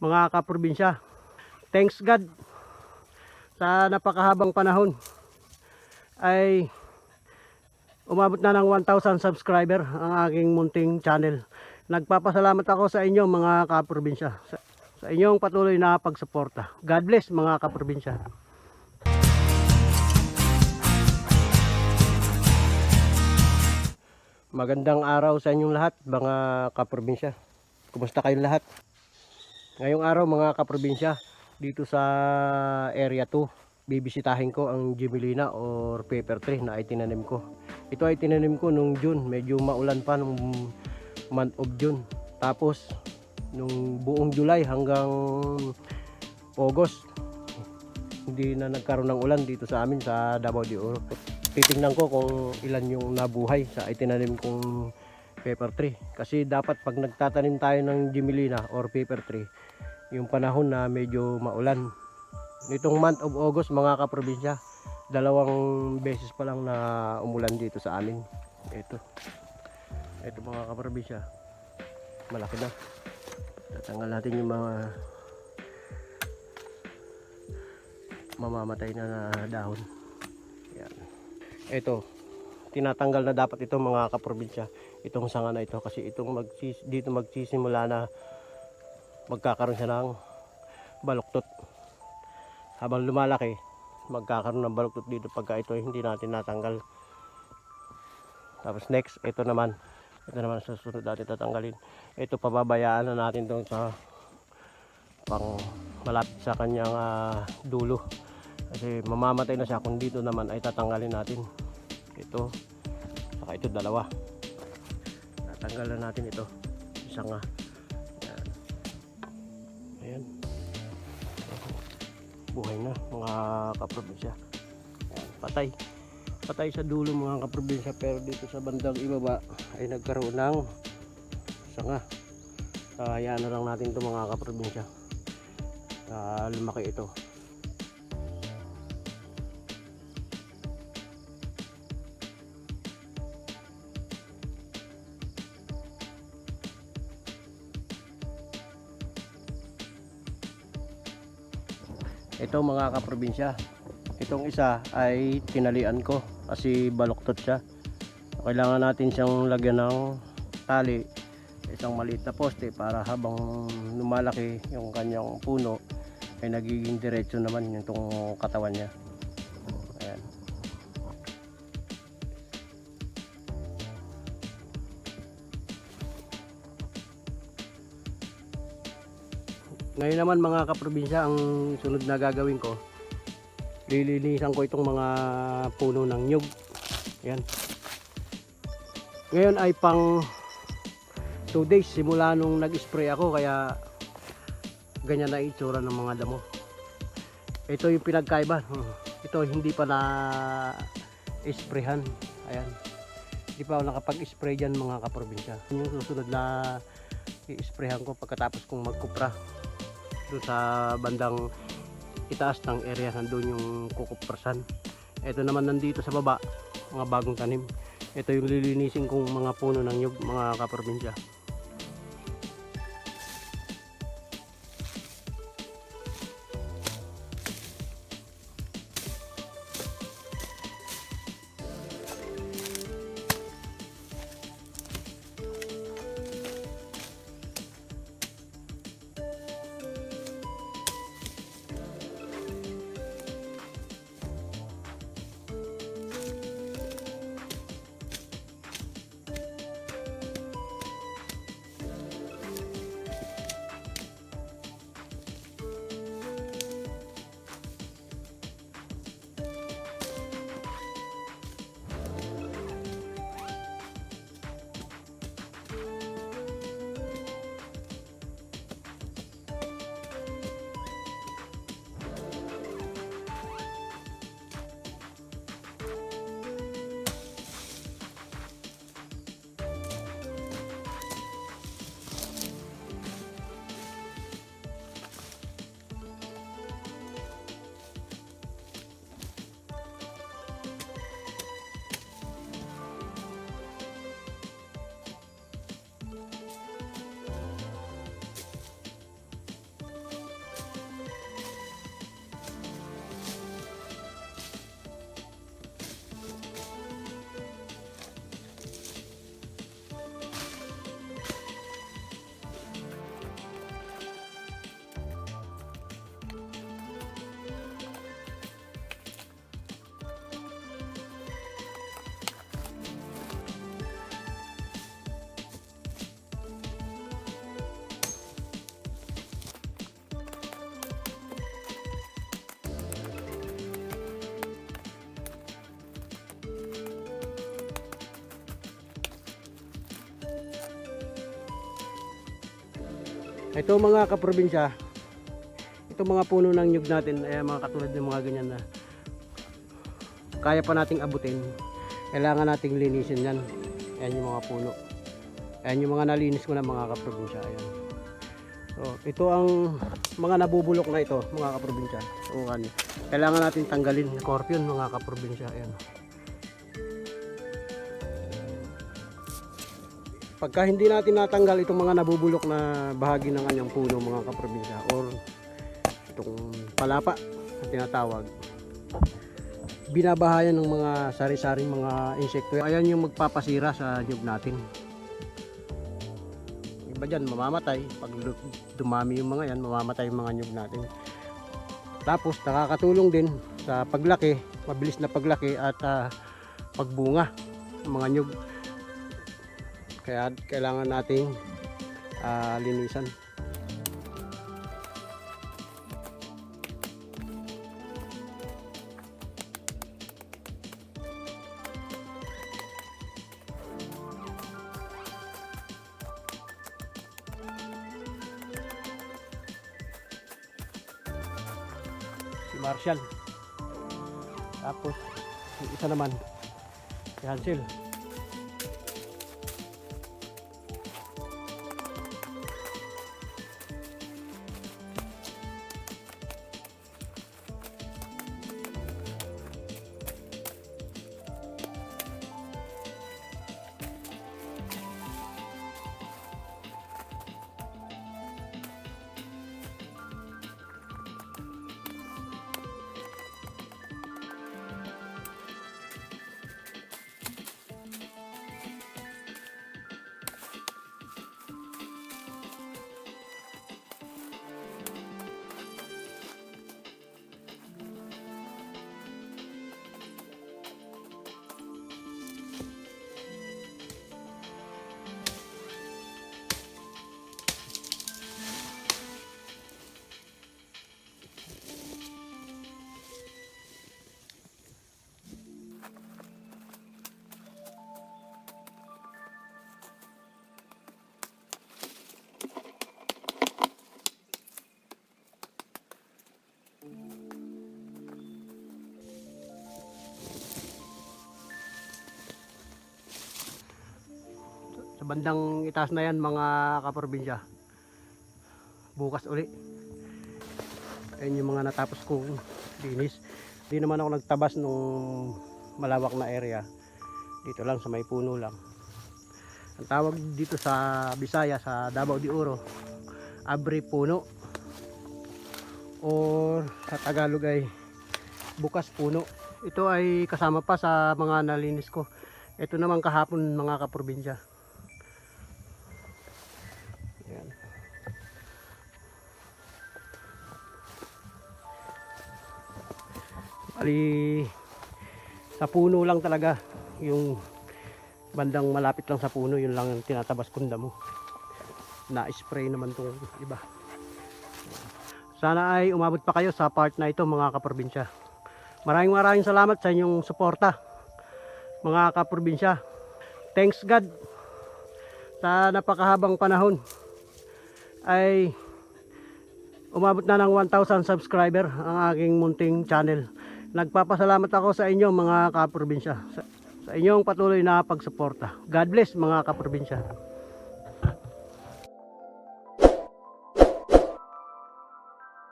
mga kaprobinsya. Thanks God sa napakahabang panahon ay umabot na ng 1,000 subscriber ang aking munting channel. Nagpapasalamat ako sa inyo mga kaprobinsya sa, sa inyong patuloy na pagsuporta. God bless mga kaprobinsya. Magandang araw sa inyong lahat mga kaprobinsya. Kumusta kayong lahat? Ngayong araw mga kaprobinsya, dito sa area 2, bibisitahin ko ang Jimelina or paper tree na itinanim ko. Ito ay tinanim ko nung June, medyo maulan pa nung month of June. Tapos nung buong July hanggang August, hindi na nagkaroon ng ulan dito sa amin sa Davao de Oro. Titingnan ko kung ilan yung nabuhay sa itinanim kong paper tree. Kasi dapat pag nagtatanim tayo ng Jimelina or paper tree, yung panahon na medyo maulan. Nitong month of August mga kaprobinsya, dalawang beses pa lang na umulan dito sa amin. Ito. Ito mga kaprobinsya. Malaki na. Tatanggal natin yung mga mamamatay na, na dahon. Yan. Ito. Tinatanggal na dapat ito mga kaprobinsya. Itong sanga na ito kasi itong magsis, dito magsisimula na magkakaroon siya ng baluktot. Habang lumalaki, magkakaroon ng baluktot dito pagka ito hindi natin natanggal. Tapos next, ito naman. Ito naman susunod natin tatanggalin. Ito pababayaan na natin doon sa pang malapit sa kanyang ah, dulo. Kasi mamamatay na siya kung dito naman ay tatanggalin natin. Ito, saka ito dalawa. Tatanggalan natin ito. Isa nga. Yan. Ayan. Buhay na mga kaprobinsya. Ayan, patay. Patay sa dulo mga kaprobinsya pero dito sa bandang ibaba ay nagkaroon ng sanga. So, hayaan na lang natin ito mga kaprobinsya. Ah, lumaki ito. Ito mga kaprobinsya. Itong isa ay tinalian ko kasi baluktot siya. Kailangan natin siyang lagyan ng tali isang maliit na poste para habang lumalaki yung kanyang puno ay nagiging diretso naman yung katawan niya. Ngayon naman mga kaprobinsya, ang sunod na gagawin ko, lilinisan ko itong mga puno ng nyug. Yan. Ngayon ay pang 2 days simula nung nag-spray ako kaya ganyan na itsura ng mga damo. Ito yung pinagkaiba. Ito hindi pa na sprayhan. Ayan. Hindi pa ako nakapag-spray dyan mga kaprobinsya. Yung susunod na i-sprayhan ko pagkatapos kong magkupra sa bandang itaas ng area nandun yung kukuprasan. Ito naman nandito sa baba mga bagong tanim. Ito yung lilinisin kong mga puno ng nyug mga kaprobinsya Ito mga kaprobinsya, ito mga puno ng nyug natin, ay mga katulad ng mga ganyan na kaya pa nating abutin. Kailangan nating linisin yan. Ayan yung mga puno. Ayan yung mga nalinis ko na mga kaprobinsya. Ayan. So, ito ang mga nabubulok na ito, mga kaprobinsya. So, kailangan natin tanggalin yung scorpion, mga kaprobinsya. Ayan. Pagka hindi natin natanggal itong mga nabubulok na bahagi ng kanyang puno, mga kaprobinsya, or itong palapa na tinatawag, binabahayan ng mga sari-saring mga insekto. Ayan yung magpapasira sa nyug natin. Iba dyan, mamamatay. Pag dumami yung mga yan, mamamatay yung mga nyug natin. Tapos nakakatulong din sa paglaki, mabilis na paglaki at ah, pagbunga ng mga nyug. Kaya kailangan nating ah, linisan. si Marshall. Tapos, isa naman, si Hansel. Bandang itaas na yan mga kaprobinsya. Bukas uli. Ayun yung mga natapos kong linis. Hindi naman ako nagtabas nung malawak na area. Dito lang sa may puno lang. Ang tawag dito sa Bisaya, sa Davao de Oro, Abre Puno. Or sa Tagalog ay Bukas Puno. Ito ay kasama pa sa mga nalinis ko. Ito naman kahapon mga kaprobinsya. Ali sa puno lang talaga. Yung bandang malapit lang sa puno yun lang ang tinatabas kong damo. Na-spray naman tong iba. Sana ay umabot pa kayo sa part na ito mga kaprobinsya. Maraming maraming salamat sa inyong suporta mga kaprobinsya. Thanks God sa napakahabang panahon. Ay umabot na ng 1,000 subscriber ang aking munting channel. Nagpapasalamat ako sa inyo mga kaprobinsya sa, sa inyong patuloy na pagsuporta. God bless mga kaprobinsya.